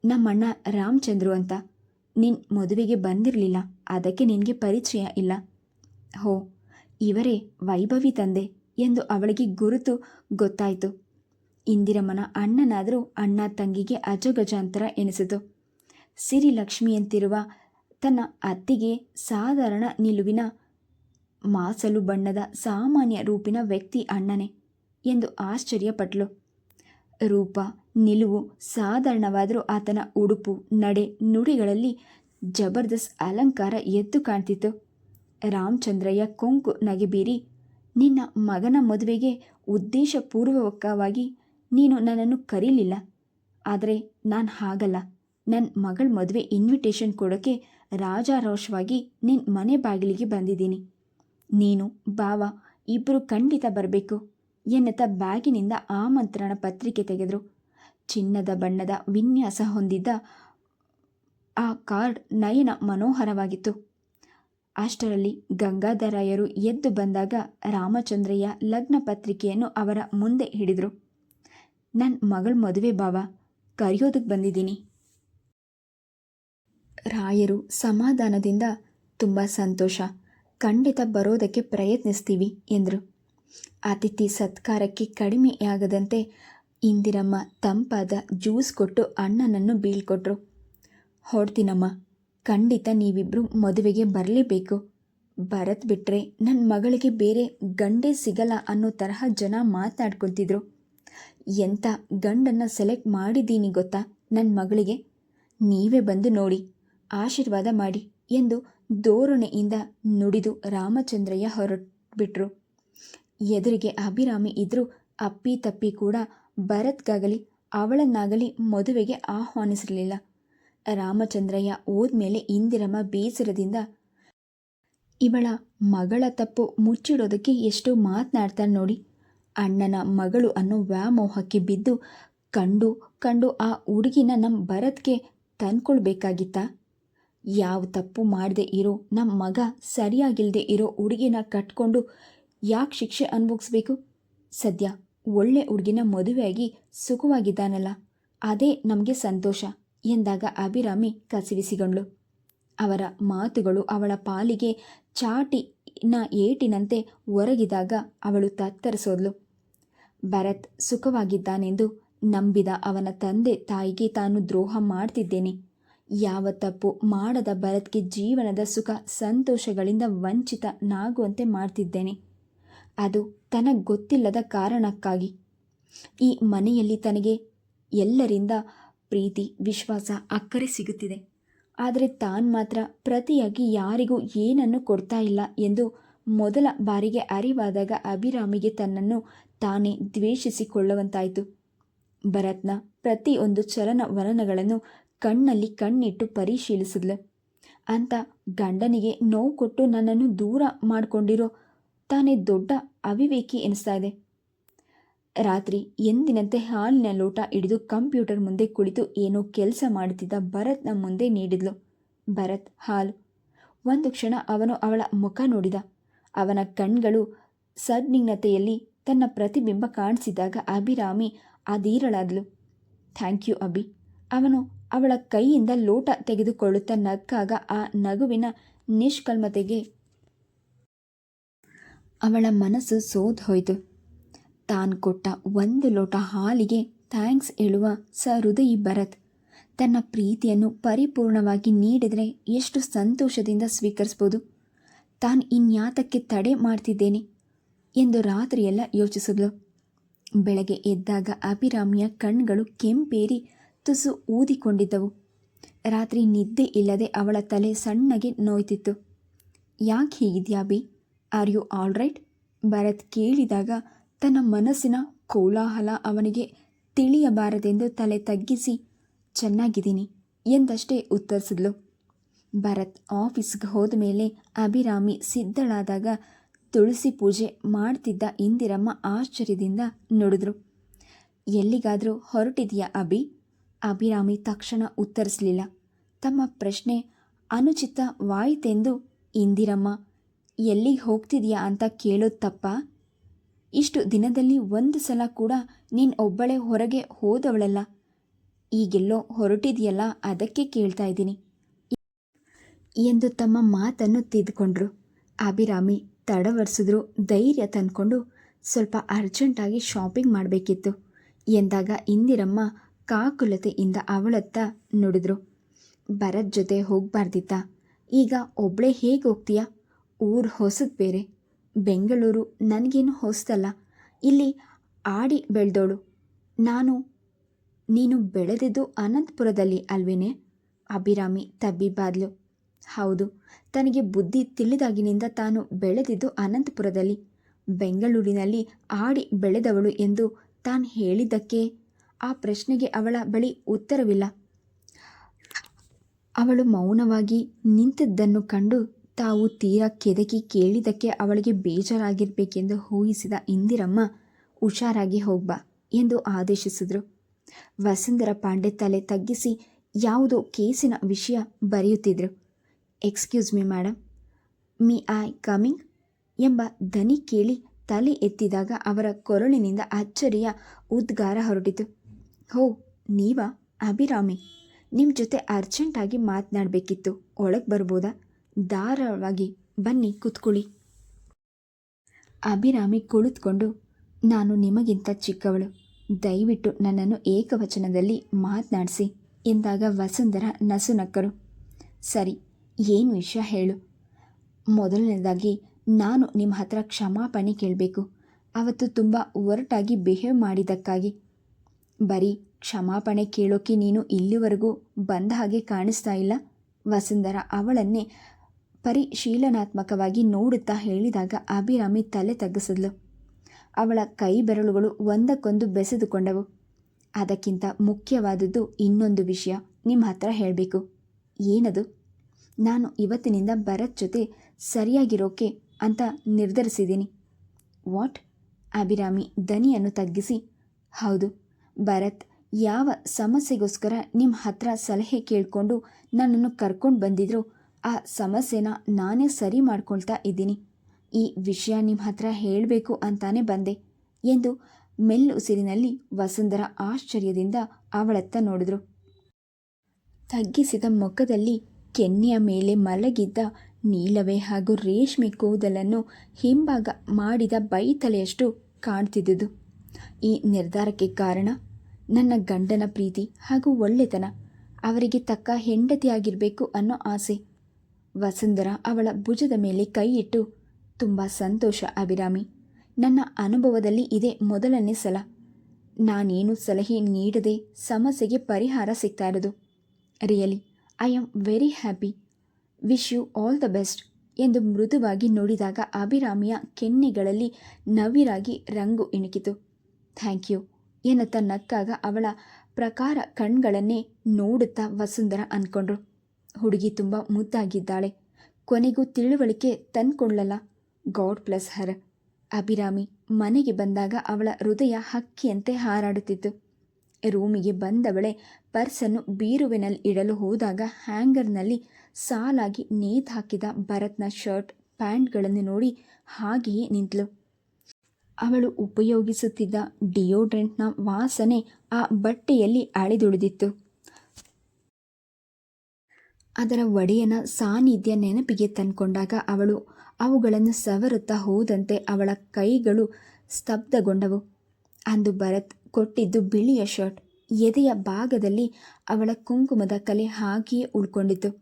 ನಮ್ಮಣ್ಣ ರಾಮಚಂದ್ರು ಅಂತ. ನಿನ್ನ ಮದುವೆಗೆ ಬಂದಿರಲಿಲ್ಲ, ಅದಕ್ಕೆ ನಿನಗೆ ಪರಿಚಯ ಇಲ್ಲ. ಹೋ, ಇವರೇ ವೈಭವಿ ತಂದೆ ಎಂದು ಅವಳಿಗೆ ಗುರುತು ಗೊತ್ತಾಯಿತು. ಇಂದಿರಮ್ಮನ ಅಣ್ಣನಾದರೂ ಅಣ್ಣ ತಂಗಿಗೆ ಅಜಗಜಾಂತರ ಎನಿಸಿತು. ಸಿರಿ ಲಕ್ಷ್ಮಿಯಂತಿರುವ ತನ್ನ ಅತ್ತಿಗೆ ಸಾಧಾರಣ ನಿಲುವಿನ ಮಾಸಲು ಬಣ್ಣದ ಸಾಮಾನ್ಯ ರೂಪಿನ ವ್ಯಕ್ತಿ ಅಣ್ಣನೇ ಎಂದು ಆಶ್ಚರ್ಯಪಟ್ಲು. ರೂಪ, ನಿಲುವು, ಸಾಧಾರಣವಾದರೂ ಆತನ ಉಡುಪು, ನಡೆ, ನುಡಿಗಳಲ್ಲಿ ಜಬರ್ದಸ್ತ್ ಅಲಂಕಾರ ಎದ್ದು ಕಾಣ್ತಿತ್ತು. ರಾಮಚಂದ್ರಯ್ಯ ಕೊಂಕು ನಗೆಬೀರಿ, ನಿನ್ನ ಮಗನ ಮದುವೆಗೆ ಉದ್ದೇಶಪೂರ್ವಕವಾಗಿ ನೀನು ನನ್ನನ್ನು ಕರೀಲಿಲ್ಲ. ಆದರೆ ನಾನು ಹಾಗಲ್ಲ. ನನ್ನ ಮಗಳ ಮದುವೆ ಇನ್ವಿಟೇಷನ್ ಕೊಡೋಕ್ಕೆ ರಾಜಾರೋಷವಾಗಿ ನಿನ್ನ ಮನೆ ಬಾಗಿಲಿಗೆ ಬಂದಿದ್ದೀನಿ. ನೀನು ಬಾವ ಇಬ್ಬರು ಖಂಡಿತ ಬರಬೇಕು. ಎನ್ನುತ್ತಾ ಬ್ಯಾಗಿನಿಂದ ಆಮಂತ್ರಣ ಪತ್ರಿಕೆ ತೆಗೆದರು. ಚಿನ್ನದ ಬಣ್ಣದ ವಿನ್ಯಾಸ ಹೊಂದಿದ್ದ ಆ ಕಾರ್ಡ್ ನಯನ ಮನೋಹರವಾಗಿತ್ತು. ಅಷ್ಟರಲ್ಲಿ ಗಂಗಾಧರಯ್ಯರು ಎದ್ದು ಬಂದಾಗ ರಾಮಚಂದ್ರಯ್ಯ ಲಗ್ನ ಪತ್ರಿಕೆಯನ್ನು ಅವರ ಮುಂದೆ ಹಿಡಿದರು. ನನ್ನ ಮಗಳ ಮದುವೆ ಬಾವ ಕರೆಯೋದಕ್ಕೆ ಬಂದಿದ್ದೀನಿ. ರಾಯರು ಸಮಾಧಾನದಿಂದ, ತುಂಬ ಸಂತೋಷ, ಖಂಡಿತ ಬರೋದಕ್ಕೆ ಪ್ರಯತ್ನಿಸ್ತೀವಿ, ಎಂದರು. ಅತಿಥಿ ಸತ್ಕಾರಕ್ಕೆ ಕಡಿಮೆಯಾಗದಂತೆ ಇಂದಿರಮ್ಮ ತಂಪಾದ ಜ್ಯೂಸ್ ಕೊಟ್ಟು ಅಣ್ಣನನ್ನು ಬೀಳ್ಕೊಟ್ರು. ಹೊಡ್ತೀನಮ್ಮ, ಖಂಡಿತ ನೀವಿಬ್ಬರು ಮದುವೆಗೆ ಬರಲೇಬೇಕು. ಭರತ್ ಬಿಟ್ಟರೆ ನನ್ನ ಮಗಳಿಗೆ ಬೇರೆ ಗಂಡೇ ಸಿಗಲ್ಲ ಅನ್ನೋ ತರಹ ಜನ ಮಾತನಾಡ್ಕೊತಿದ್ರು ಎಂಥ ಗಂಡನ್ನು ಸೆಲೆಕ್ಟ್ ಮಾಡಿದ್ದೀನಿ ಗೊತ್ತಾ ನನ್ನ ಮಗಳಿಗೆ? ನೀವೇ ಬಂದು ನೋಡಿ, ಆಶೀರ್ವಾದ ಮಾಡಿ ಎಂದು ಧೋರಣೆಯಿಂದ ನುಡಿದು ರಾಮಚಂದ್ರಯ್ಯ ಹೊರಟ್ಬಿಟ್ರು. ಎದುರಿಗೆ ಅಭಿರಾಮಿ ಇದ್ರೂ ಅಪ್ಪಿ ತಪ್ಪಿ ಕೂಡ ಭರತ್ಗಾಗಲಿ, ಅವಳನ್ನಾಗಲಿ ಮದುವೆಗೆ ಆಹ್ವಾನಿಸಿರಲಿಲ್ಲ ರಾಮಚಂದ್ರಯ್ಯ ಹೋದ್ಮೇಲೆ ಇಂದಿರಮ್ಮ ಬೇಸರದಿಂದ, ಇವಳ ಮಗಳ ತಪ್ಪು ಮುಚ್ಚಿಡೋದಕ್ಕೆ ಎಷ್ಟು ಮಾತನಾಡ್ತಾರೆ ನೋಡಿ. ಅಣ್ಣನ ಮಗಳು ಅನ್ನೋ ವ್ಯಾಮೋಹಕ್ಕೆ ಬಿದ್ದು ಕಂಡು ಕಂಡು ಆ ಹುಡುಗಿನ ನಮ್ಮ ಭರತ್ಗೆ ತಂದ್ಕೊಳ್ಬೇಕಾಗಿತ್ತಾ? ಯಾವ ತಪ್ಪು ಮಾಡದೆ ಇರೋ ನಮ್ಮ ಮಗ ಸರಿಯಾಗಿಲ್ಲದೆ ಇರೋ ಹುಡುಗಿನ ಕಟ್ಕೊಂಡು ಯಾಕೆ ಶಿಕ್ಷೆ ಅನುಭವಿಸ್ಬೇಕು? ಸದ್ಯ ಒಳ್ಳೆ ಹುಡುಗಿನ ಮದುವೆಯಾಗಿ ಸುಖವಾಗಿದ್ದಾನಲ್ಲ. ಅದೇ ನಮಗೆ ಸಂತೋಷ ಎಂದಾಗ ಅಭಿರಾಮಿ ಕಸಿವಿಸಿಗೊಂಡ್ಳು ಅವರ ಮಾತುಗಳು ಅವಳ ಪಾಲಿಗೆ ಚಾಟಿನ ಏಟಿನಂತೆ ಒರಗಿದಾಗ ಅವಳು ತತ್ತರಿಸೋದ್ಲು. ಭರತ್ ಸುಖವಾಗಿದ್ದಾನೆಂದು ನಂಬಿದ ಅವನ ತಂದೆ ತಾಯಿಗೆ ತಾನು ದ್ರೋಹ ಮಾಡ್ತಿದ್ದೇನೆ. ಯಾವ ತಪ್ಪು ಮಾಡದ ಭರತ್ಗೆ ಜೀವನದ ಸುಖ, ಸಂತೋಷಗಳಿಂದ ವಂಚಿತನಾಗುವಂತೆ ಮಾಡ್ತಿದ್ದೇನೆ. ಅದು ತನಗೆ ಗೊತ್ತಿಲ್ಲದ ಕಾರಣಕ್ಕಾಗಿ. ಈ ಮನೆಯಲ್ಲಿ ತನಗೆ ಎಲ್ಲರಿಂದ ಪ್ರೀತಿ, ವಿಶ್ವಾಸ, ಅಕ್ಕರೆ ಸಿಗುತ್ತಿದೆ. ಆದರೆ ತಾನು ಮಾತ್ರ ಪ್ರತಿಯಾಗಿ ಯಾರಿಗೂ ಏನನ್ನು ಕೊಡ್ತಾ ಇಲ್ಲ ಎಂದು ಮೊದಲ ಬಾರಿಗೆ ಅರಿವಾದಾಗ ಅಭಿರಾಮಿಗೆ ತನ್ನನ್ನು ತಾನೇ ದ್ವೇಷಿಸಿಕೊಳ್ಳುವಂತಾಯಿತು. ಭರತ್ನ ಪ್ರತಿಯೊಂದು ಚಲನವಲನಗಳನ್ನು ಕಣ್ಣಲ್ಲಿ ಕಣ್ಣಿಟ್ಟು ಪರಿಶೀಲಿಸಿದ್ಲು. ಅಂತ ಗಂಡನಿಗೆ ನೋವು ಕೊಟ್ಟು ನನ್ನನ್ನು ದೂರ ಮಾಡಿಕೊಂಡಿರೋ ತಾನೇ ದೊಡ್ಡ ಅವಿವೇಕಿ ಎನಿಸ್ತಾ ಇದೆ. ರಾತ್ರಿ ಎಂದಿನಂತೆ ಹಾಲಿನ ಲೋಟ ಹಿಡಿದು ಕಂಪ್ಯೂಟರ್ ಮುಂದೆ ಕುಳಿತು ಏನೋ ಕೆಲಸ ಮಾಡುತ್ತಿದ್ದ ಭರತ್ನ ಮುಂದೆ ನೀಡಿದ್ಲು. ಭರತ್ ಹಾಲು. ಒಂದು ಕ್ಷಣ ಅವನು ಅವಳ ಮುಖ ನೋಡಿದ. ಅವನ ಕಣ್ಗಳು ಸದ್ನಿಗ್ನತೆಯಲ್ಲಿ ತನ್ನ ಪ್ರತಿಬಿಂಬ ಕಾಣಿಸಿದಾಗ ಅಭಿರಾಮಿ ಅದೀರಳಾದ್ಲು ಥ್ಯಾಂಕ್ ಯು ಅಭಿ. ಅವನು ಅವಳ ಕೈಯಿಂದ ಲೋಟ ತೆಗೆದುಕೊಳ್ಳುತ್ತಾ ನಗ್ಗಾಗ ಆ ನಗುವಿನ ನಿಷ್ಕಲ್ಮತೆಗೆ ಅವಳ ಮನಸ್ಸು ಸೋದ್ ಹೋಯಿತು ತಾನು ಕೊಟ್ಟ ಒಂದು ಲೋಟ ಹಾಲಿಗೆ ಥ್ಯಾಂಕ್ಸ್ ಹೇಳುವ ಸಹೃದಯಿ ಭರತ್ ತನ್ನ ಪ್ರೀತಿಯನ್ನು ಪರಿಪೂರ್ಣವಾಗಿ ನೀಡಿದರೆ ಎಷ್ಟು ಸಂತೋಷದಿಂದ ಸ್ವೀಕರಿಸ್ಬೋದು. ತಾನು ಇನ್ಯಾತಕ್ಕೆ ತಡೆ ಮಾಡ್ತಿದ್ದೇನೆ ಎಂದು ರಾತ್ರಿಯೆಲ್ಲ ಯೋಚಿಸಿದ್ಲು. ಬೆಳಗ್ಗೆ ಎದ್ದಾಗ ಅಭಿರಾಮಿಯ ಕಣ್ಗಳು ಕೆಂಪೇರಿ ತುಸು ಊದಿಕೊಂಡಿದ್ದವು. ರಾತ್ರಿ ನಿದ್ದೆ ಇಲ್ಲದೆ ಅವಳ ತಲೆ ಸಣ್ಣಗೆ ನೋಯ್ತಿತ್ತು. ಯಾಕೆ ಹೀಗಿದ್ಯಾ B are you all right? Bharat ಕೇಳಿದಾಗ ತನ್ನ ಮನಸ್ಸಿನ ಕೋಲಾಹಲ ಅವನಿಗೆ ತಿಳಿಯಬಾರದೆಂದು ತಲೆ ತಗ್ಗಿಸಿ, ಚೆನ್ನಾಗಿದ್ದೀನಿ ಎಂದಷ್ಟೇ ಉತ್ತರಿಸಿದ್ಲು. ಭರತ್ ಆಫೀಸ್ಗೆ ಹೋದ ಮೇಲೆ ಅಭಿರಾಮಿ ಸಿದ್ಧಳಾದಾಗ ತುಳಸಿ ಪೂಜೆ ಮಾಡ್ತಿದ್ದ ಇಂದಿರಮ್ಮ ಆಶ್ಚರ್ಯದಿಂದ ನೋಡಿದ್ರು. ಎಲ್ಲಿಗಾದರೂ ಹೊರಟಿದೆಯಾ ಅಭಿ? ಅಭಿರಾಮಿ ತಕ್ಷಣ ಉತ್ತರಿಸಲಿಲ್ಲ. ತಮ್ಮ ಪ್ರಶ್ನೆ ಅನುಚಿತವಾಯಿತೆಂದು ಇಂದಿರಮ್ಮ ಎಲ್ಲಿಗೆ ಹೋಗ್ತಿದೆಯಾ ಅಂತ ಕೇಳೋದು ಇಷ್ಟು ದಿನದಲ್ಲಿ ಒಂದು ಸಲ ಕೂಡ ನೀನು ಒಬ್ಬಳೆ ಹೊರಗೆ ಹೋದವಳಲ್ಲ. ಈಗೆಲ್ಲೋ ಹೊರಟಿದೆಯಲ್ಲ, ಅದಕ್ಕೆ ಕೇಳ್ತಾ ಇದ್ದೀನಿ. ಎಂದು ತಮ್ಮ ಮಾತನ್ನು ತಿದ್ದುಕೊಂಡ್ರು. ಅಭಿರಾಮಿ ತಡವರ್ಸಿದ್ರು, ಧೈರ್ಯ ತಂದ್ಕೊಂಡು ಸ್ವಲ್ಪ ಅರ್ಜೆಂಟಾಗಿ ಶಾಪಿಂಗ್ ಮಾಡಬೇಕಿತ್ತು ಎಂದಾಗ ಇಂದಿರಮ್ಮ ಕಾಕುಲತೆಯಿಂದ ಅವಳತ್ತ ನುಡಿದ್ರು. ಭರತ್ ಜೊತೆ ಹೋಗಬಾರ್ದಿತ್ತ? ಈಗ ಒಬ್ಬಳೇ ಹೇಗೆ ಹೋಗ್ತೀಯಾ? ಊರು ಹೊಸದು ಬೇರೆ. ಬೆಂಗಳೂರು ನನಗೇನು ಹೊಸದಲ್ಲ ಇಲ್ಲಿ ಆಡಿ ಬೆಳೆದೋಳು. ನಾನು, ನೀನು ಬೆಳೆದಿದ್ದು ಅನಂತಪುರದಲ್ಲಿ ಅಲ್ವೇನೆ? ಅಭಿರಾಮಿ ತಬ್ಬಿಬಾದ್ಲು ಹೌದು, ತನಗೆ ಬುದ್ಧಿ ತಿಳಿದಾಗಿನಿಂದ ತಾನು ಬೆಳೆದಿದ್ದು ಅನಂತಪುರದಲ್ಲಿ. ಬೆಂಗಳೂರಿನಲ್ಲಿ ಆಡಿ ಬೆಳೆದವಳು ಎಂದು ತಾನು ಹೇಳಿದ್ದಕ್ಕೆ ಆ ಪ್ರಶ್ನೆಗೆ ಅವಳ ಬಳಿ ಉತ್ತರವಿಲ್ಲ. ಅವಳು ಮೌನವಾಗಿ ನಿಂತಿದ್ದನ್ನು ಕಂಡು ತಾವು ತೀರಾ ಕೆದಕಿ ಕೇಳಿದ್ದಕ್ಕೆ ಅವಳಿಗೆ ಬೇಜಾರಾಗಿರಬೇಕೆಂದು ಊಹಿಸಿದ ಇಂದಿರಮ್ಮ, ಹುಷಾರಾಗಿ ಹೋಗ್ಬಾ ಎಂದು ಆದೇಶಿಸಿದರು. ವಸುಂಧರ ಪಾಂಡೆ ತಲೆ ತಗ್ಗಿಸಿ ಯಾವುದೋ ಕೇಸಿನ ವಿಷಯ ಬರೆಯುತ್ತಿದ್ದರು excuse me madam may I come in? ಎಂಬ ದನಿ ಕೇಳಿ ತಲೆ ಎತ್ತಿದಾಗ ಅವರ ಕೊರಳಿನಿಂದ ಅಚ್ಚರಿಯ ಉದ್ಗಾರ ಹೊರಟಿತು. ಹೋ, ನೀವಾ? ಅಭಿರಾಮಿ. ನಿಮ್ಮ ಜೊತೆ ಅರ್ಜೆಂಟಾಗಿ ಮಾತನಾಡಬೇಕಿತ್ತು. ಒಳಗೆ ಬರ್ಬೋದಾ? ಧಾರಾಳವಾಗಿ ಬನ್ನಿ ಕೂತ್ಕೊಳ್ಳಿ. ಅಭಿರಾಮಿ ಕುಳಿತುಕೊಂಡು, ನಾನು ನಿಮಗಿಂತ ಚಿಕ್ಕವಳು. ದಯವಿಟ್ಟು ನನ್ನನ್ನು ಏಕವಚನದಲ್ಲಿ ಮಾತನಾಡಿಸಿ ಎಂದಾಗ ವಸುಂಧರ ನಸುನಕ್ಕರು. ಸರಿ, ಏನು ವಿಷಯ ಹೇಳು. ಮೊದಲನೇದಾಗಿ, ನಾನು ನಿಮ್ಮ ಹತ್ರ ಕ್ಷಮಾಪಣೆ ಕೇಳಬೇಕು. ಅವತ್ತು ತುಂಬ ಒರಟಾಗಿ ಬಿಹೇವ್ ಮಾಡಿದ್ದಕ್ಕಾಗಿ. ಬರೀ ಕ್ಷಮಾಪಣೆ ಕೇಳೋಕೆ ನೀನು ಇಲ್ಲಿವರೆಗೂ ಬಂದ ಹಾಗೆ ಕಾಣಿಸ್ತಾ ಇಲ್ಲ? ವಸುಂಧರ ಅವಳನ್ನೇ ಪರಿಶೀಲನಾತ್ಮಕವಾಗಿ ನೋಡುತ್ತಾ ಹೇಳಿದಾಗ ಅಭಿರಾಮಿ ತಲೆ ತಗ್ಗಿಸಿದ್ಲು. ಅವಳ ಕೈ ಬೆರಳುಗಳು ಒಂದಕ್ಕೊಂದು ಬೆಸೆದುಕೊಂಡವು. ಅದಕ್ಕಿಂತ ಮುಖ್ಯವಾದದ್ದು ಇನ್ನೊಂದು ವಿಷಯ ನಿಮ್ಮ ಹತ್ರ ಹೇಳಬೇಕು. ಏನದು? ನಾನು ಇವತ್ತಿನಿಂದ ಭರತ್ ಜೊತೆ ಸರಿಯಾಗಿರೋಕೆ ಅಂತ ನಿರ್ಧರಿಸಿದ್ದೀನಿ. ವಾಟ್? ಅಭಿರಾಮಿ ದನಿಯನ್ನು ತಗ್ಗಿಸಿ. ಹೌದು, ಭರತ್ ಯಾವ ಸಮಸ್ಯೆಗೋಸ್ಕರ ನಿಮ್ಮ ಹತ್ರ ಸಲಹೆ ಕೇಳಿಕೊಂಡು ನನ್ನನ್ನು ಕರ್ಕೊಂಡು ಬಂದಿದ್ರು ಆ ಸಮಸ್ಯೆನ ನಾನೇ ಸರಿ ಮಾಡ್ಕೊಳ್ತಾ ಇದ್ದೀನಿ. ಈ ವಿಷಯ ನಿಮ್ಮ ಹತ್ರ ಹೇಳಬೇಕು ಅಂತಾನೆ ಬಂದೆ ಎಂದು ಮೆಲ್ಲುಸಿರಿನಲ್ಲಿ ವಸುಂಧರ ಆಶ್ಚರ್ಯದಿಂದ ಅವಳತ್ತ ನೋಡಿದ್ರು. ತಗ್ಗಿಸಿದ ಮುಖದಲ್ಲಿ ಕೆನ್ನೆಯ ಮೇಲೆ ಮಲಗಿದ್ದ ನೀಲವೇ ಹಾಗೂ ರೇಷ್ಮೆ ಕೂದಲನ್ನು ಹಿಂಭಾಗ ಮಾಡಿದ ಬೈತಲೆಯಷ್ಟು ಕಾಣ್ತಿದ್ದುದು. ಈ ನಿರ್ಧಾರಕ್ಕೆ ಕಾರಣ ನನ್ನ ಗಂಡನ ಪ್ರೀತಿ ಹಾಗೂ ಒಳ್ಳೆತನ. ಅವರಿಗೆ ತಕ್ಕ ಹೆಂಡತಿಯಾಗಿರಬೇಕು ಅನ್ನೋ ಆಸೆ. ವಸುಂಧರ ಅವಳ ಭುಜದ ಮೇಲೆ ಕೈ ಇಟ್ಟು ತುಂಬ ಸಂತೋಷ ಅಭಿರಾಮಿ. ನನ್ನ ಅನುಭವದಲ್ಲಿ ಇದೇ ಮೊದಲನೇ ಸಲ. ನಾನೇನು ಸಲಹೆ ನೀಡದೆ ಸಮಸ್ಯೆಗೆ ಪರಿಹಾರ ಸಿಗ್ತಾ ಇರೋದು really, I am very happy. Wish you all the best ಎಂದು ಮೃದುವಾಗಿ ನೋಡಿದಾಗ ಅಭಿರಾಮಿಯ ಕೆನ್ನೆಗಳಲ್ಲಿ ನವಿರಾಗಿ ರಂಗು ಇಣುಕಿತು. ಥ್ಯಾಂಕ್ ಯು ಎನ್ನುತ್ತಾ ನಕ್ಕಾಗ ಅವಳ ಪ್ರಕಾರ ಕಣ್ಗಳನ್ನೇ ನೋಡುತ್ತಾ ವಸುಂಧರ ಅಂದ್ಕೊಂಡ್ರು ಹುಡುಗಿ ತುಂಬ ಮುದ್ದಾಗಿದ್ದಾಳೆ. ಕೊನೆಗೂ ತಿಳುವಳಿಕೆ ತಂದ್ಕೊಳ್ಳಲ್ಲ. God bless her. ಅಭಿರಾಮಿ ಮನೆಗೆ ಬಂದಾಗ ಅವಳ ಹೃದಯ ಹಕ್ಕಿಯಂತೆ ಹಾರಾಡುತ್ತಿತ್ತು. ರೂಮಿಗೆ ಬಂದವಳೆ ಪರ್ಸನ್ನು ಬೀರುವಿನಲ್ಲಿ ಇಡಲು ಹೋದಾಗ ಹ್ಯಾಂಗರ್ನಲ್ಲಿ ಸಾಲಾಗಿ ನೇತು ಹಾಕಿದ ಭರತ್ನ ಶರ್ಟ್, ಪ್ಯಾಂಟ್ಗಳನ್ನು ನೋಡಿ ಹಾಗೆಯೇ ನಿಂತಳು. ಅವಳು ಉಪಯೋಗಿಸುತ್ತಿದ್ದ ಡಿಯೋಡ್ರೆಂಟ್ನ ವಾಸನೆ ಆ ಬಟ್ಟೆಯಲ್ಲಿ ಅಳಿದುಳಿದಿತ್ತು. ಅದರ ಒಡೆಯನ ಸಾನ್ನಿಧ್ಯ ನೆನಪಿಗೆ ತಂದ್ಕೊಂಡಾಗ ಅವಳು ಅವುಗಳನ್ನು ಸವರುತ್ತಾ ಹೋದಂತೆ ಅವಳ ಕೈಗಳು ಸ್ತಬ್ಧಗೊಂಡವು. ಅಂದು ಭರತ್ ಕೊಟ್ಟಿದ್ದು ಬಿಳಿಯ ಶರ್ಟ್. ಎದೆಯ ಭಾಗದಲ್ಲಿ ಅವಳ ಕುಂಕುಮದ ಕಲೆ ಹಾಕಿಯೇ ಉಳ್ಕೊಂಡಿತ್ತು.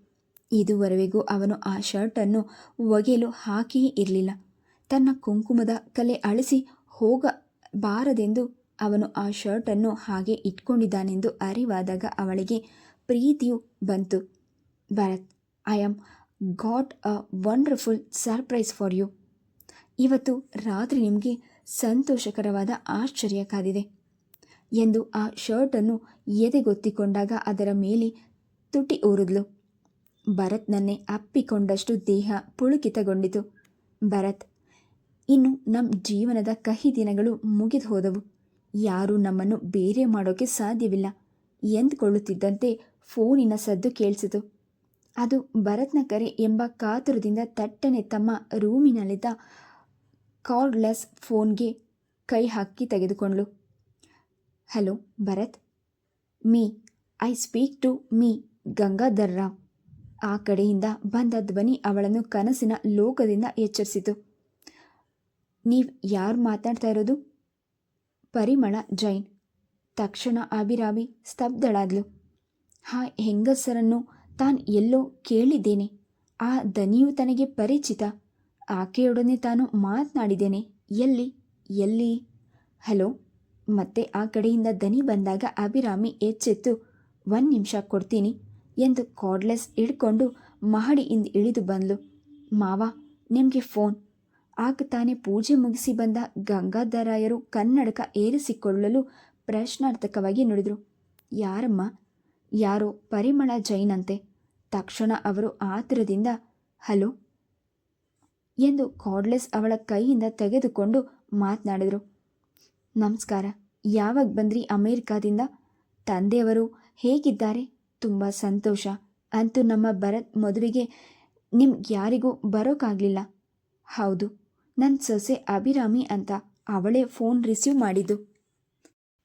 ಇದುವರೆಗೂ ಅವನು ಆ ಶರ್ಟನ್ನು ಒಗೆಯಲು ಹಾಕಿಯೇ ಇರಲಿಲ್ಲ. ತನ್ನ ಕುಂಕುಮದ ಕಲೆ ಅಳಿಸಿ ಹೋಗಬಾರದೆಂದು ಅವನು ಆ ಶರ್ಟನ್ನು ಹಾಗೆ ಇಟ್ಕೊಂಡಿದ್ದಾನೆಂದು ಅರಿವಾದಾಗ ಅವಳಿಗೆ ಪ್ರೀತಿಯು ಬಂತು. Bharat I am got a wonderful surprise for you ಇವತ್ತು ರಾತ್ರಿ ನಿಮಗೆ ಸಂತೋಷಕರವಾದ ಆಶ್ಚರ್ಯ ಕಾದಿದೆ. ಎಂದು ಆ ಶರ್ಟನ್ನು ಎದೆಗೊತ್ತಿಕೊಂಡಾಗ ಅದರ ಮೇಲೆ ತುಟಿ ಊರಿದ್ಲು. ಭರತ್ನನ್ನೇ ಅಪ್ಪಿಕೊಂಡಷ್ಟು ದೇಹ ಪುಳುಕಿತಗೊಂಡಿತು. ಭರತ್, ಇನ್ನು ನಮ್ಮ ಜೀವನದ ಕಹಿ ದಿನಗಳು ಮುಗಿದು ಹೋದವು. ಯಾರೂ ನಮ್ಮನ್ನು ಬೇರೆ ಮಾಡೋಕ್ಕೆ ಸಾಧ್ಯವಿಲ್ಲ. ಎಂದುಕೊಳ್ಳುತ್ತಿದ್ದಂತೆ ಫೋನಿನ ಸದ್ದು ಕೇಳಿಸಿತು. ಅದು ಭರತ್ನ ಕರೆ ಎಂಬ ಕಾತುರದಿಂದ ತಟ್ಟನೆ ತಮ್ಮ ರೂಮಿನಲ್ಲಿದ್ದ ಕಾರ್ಡ್ಲೆಸ್ ಫೋನ್ಗೆ ಕೈ ಹಾಕಿ ತೆಗೆದುಕೊಂಡ್ಳು. Hello, Bharat? May, I speak to me, Gangadhar ಆ ಕಡೆಯಿಂದ ಬಂದ ಧ್ವನಿ ಅವಳನ್ನು ಕನಸಿನ ಲೋಕದಿಂದ ಎಚ್ಚರಿಸಿತು. ನೀವು ಯಾರು ಮಾತಾಡ್ತಾ ಇರೋದು? ಪರಿಮಳ ಜೈನ್. ತಕ್ಷಣ ಅಭಿರಾಮಿ ಸ್ತಬ್ಧಳಾದ್ಲು. ಆ ಹೆಂಗಸರನ್ನು ತಾನು ಎಲ್ಲೋ ಕೇಳಿದ್ದೇನೆ. ಆ ದನಿಯು ತನಗೆ ಪರಿಚಿತ. ಆಕೆಯೊಡನೆ ತಾನು ಮಾತನಾಡಿದ್ದೇನೆ. ಎಲ್ಲಿ? ಎಲ್ಲಿ? ಹಲೋ? ಮತ್ತೆ ಆ ಕಡೆಯಿಂದ ದನಿ ಬಂದಾಗ ಅಭಿರಾಮಿ ಎಚ್ಚೆತ್ತು. ಒಂದು ನಿಮಿಷ ಕೊಡ್ತೀನಿ ಎಂದು ಕಾರ್ಡ್ಲೆಸ್ ಹಿಡ್ಕೊಂಡು ಮಹಡಿಯಿಂದ ಇಳಿದು ಬಂದ್ಲು. ಮಾವ, ನಿಮಗೆ ಫೋನ್. ಆಗ ತಾನೇ ಪೂಜೆ ಮುಗಿಸಿ ಬಂದ ಗಂಗಾಧರಾಯರು ಕನ್ನಡಕ ಏರಿಸಿಕೊಳ್ಳಲು ಪ್ರಶ್ನಾರ್ಥಕವಾಗಿ ನುಡಿದರು. ಯಾರಮ್ಮ? ಯಾರೋ ಪರಿಮಳ ಜೈನಂತೆ. ತಕ್ಷಣ ಅವರು ಆತುರದಿಂದ, ಹಲೋ ಎಂದು ಕಾರ್ಡ್ಲೆಸ್ ಅವಳ ಕೈಯಿಂದ ತೆಗೆದುಕೊಂಡು ಮಾತನಾಡಿದರು. ನಮಸ್ಕಾರ, ಯಾವಾಗ ಬಂದ್ರಿ ಅಮೇರಿಕಾದಿಂದ? ತಂದೆಯವರು ಹೇಗಿದ್ದಾರೆ? ತುಂಬ ಸಂತೋಷ. ಅಂತೂ ನಮ್ಮ ಭರತ್ ಮದುವೆಗೆ ನಿಮ್ಗೆ ಯಾರಿಗೂ ಬರೋಕ್ಕಾಗಲಿಲ್ಲ ಹೌದು ನನ್ನ ಸೊಸೆ ಅಭಿರಾಮಿ ಅಂತ ಅವಳೇ ಫೋನ್ ರಿಸೀವ್ ಮಾಡಿದ್ದು.